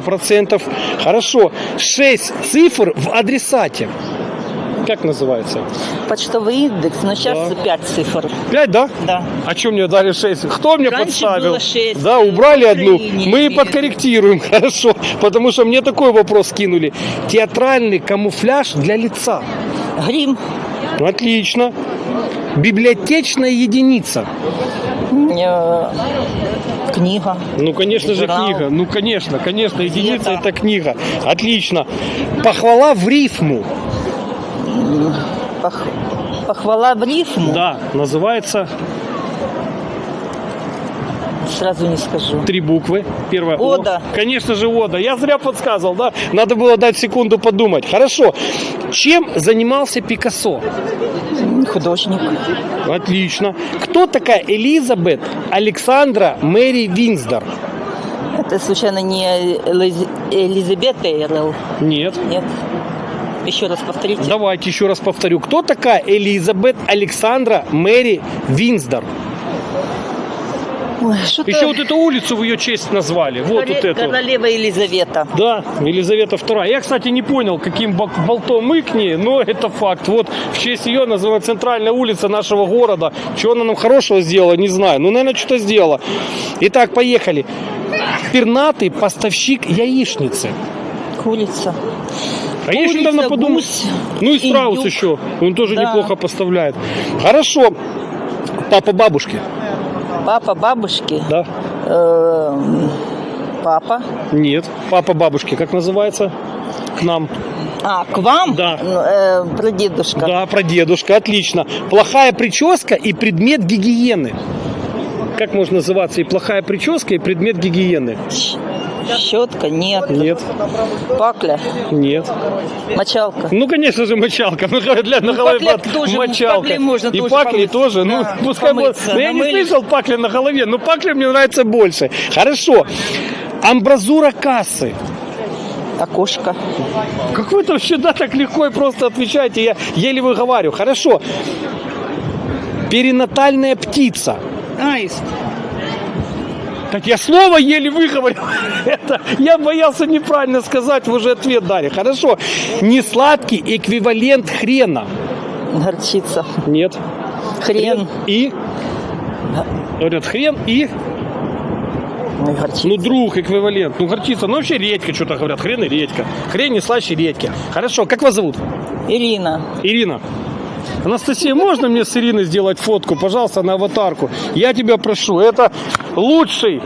процентов. Хорошо. 6 цифр в адресате. Как называется? Почтовый индекс, но сейчас Да. 5 цифр. 5, да? Да. А что мне дали 6? Кто мне Раньше подставил? было шесть. Да, убрали одну. Мы теперь. подкорректируем, хорошо. Потому что мне такой вопрос скинули. Театральный камуфляж для лица. Грим. Отлично. Библиотечная единица. Э, Книга. Ну, конечно же, Журнал. книга. Ну, конечно, конечно, единица это книга. Отлично. Похвала в рифму. Пох- Похвала в рифму. Да, называется Сразу не скажу. три буквы. Первая О. Ода. Конечно же, Ода. Я зря подсказывал, да? Надо было дать секунду подумать. Хорошо. Чем занимался Пикассо? Художник. Отлично. Кто такая Элизабет Александра Мэри Винсдор? Это случайно не Элиз- Элизабет Эйрел? Нет. Нет. Еще раз повторите. Давайте еще раз повторю. Кто такая Элизабет Александра Мэри Винсдор? Ой, что-то Еще вот эту улицу в ее честь назвали. Вот Короле- вот эту. Королева Елизавета. Да, Елизавета II. Я, кстати, не понял, каким болтом мы к ней, но это факт. Вот в честь ее называют центральная улица нашего города. Чего она нам хорошего сделала, не знаю. Ну, наверное, что-то сделала. Итак, поехали. Пернатый поставщик яичницы. Курица. А я еще недавно подумал. гусь, Ну и страус индюк. еще. Он тоже Да. неплохо поставляет. Хорошо. Папа бабушки. Папа бабушки. Да? Эм, Папа. Нет. Папа бабушки. Как называется? К нам. А, к вам? Да. Ну, э, прадедушка. Да, про дедушка, отлично. Плохая прическа и предмет гигиены. Как можно называться и плохая прическа, и предмет гигиены? Щетка? Нет. Нет, Пакля? нет. Мочалка? Ну, конечно же, мочалка. Ну, для, на Ну, голове пакля тоже, мочалка. пакли можно и тоже пакли помыться. тоже. Ну, Да, пускай будет. помыться. Но я не слышал пакли на голове, но пакли мне нравится больше. Хорошо. Амбразура кассы. Окошко? Как вы там всегда так легко и просто отвечаете, я еле выговариваю. Хорошо. Перинатальная птица. Аист. Так я слово еле выговорил. Это я боялся неправильно сказать, вы уже ответ дали. Хорошо. Несладкий эквивалент хрена. Горчица. Нет. Хрен. И? Говорят, хрен и? Ну, горчица. Ну, друг эквивалент. Ну, горчица. Ну, вообще редька что-то говорят. Хрен и редька. Хрен не слаще редьки. Хорошо. Как вас зовут? Ирина. Ирина. Анастасия, можно мне с Ириной сделать фотку, пожалуйста, на аватарку? Я тебя прошу. Это лучший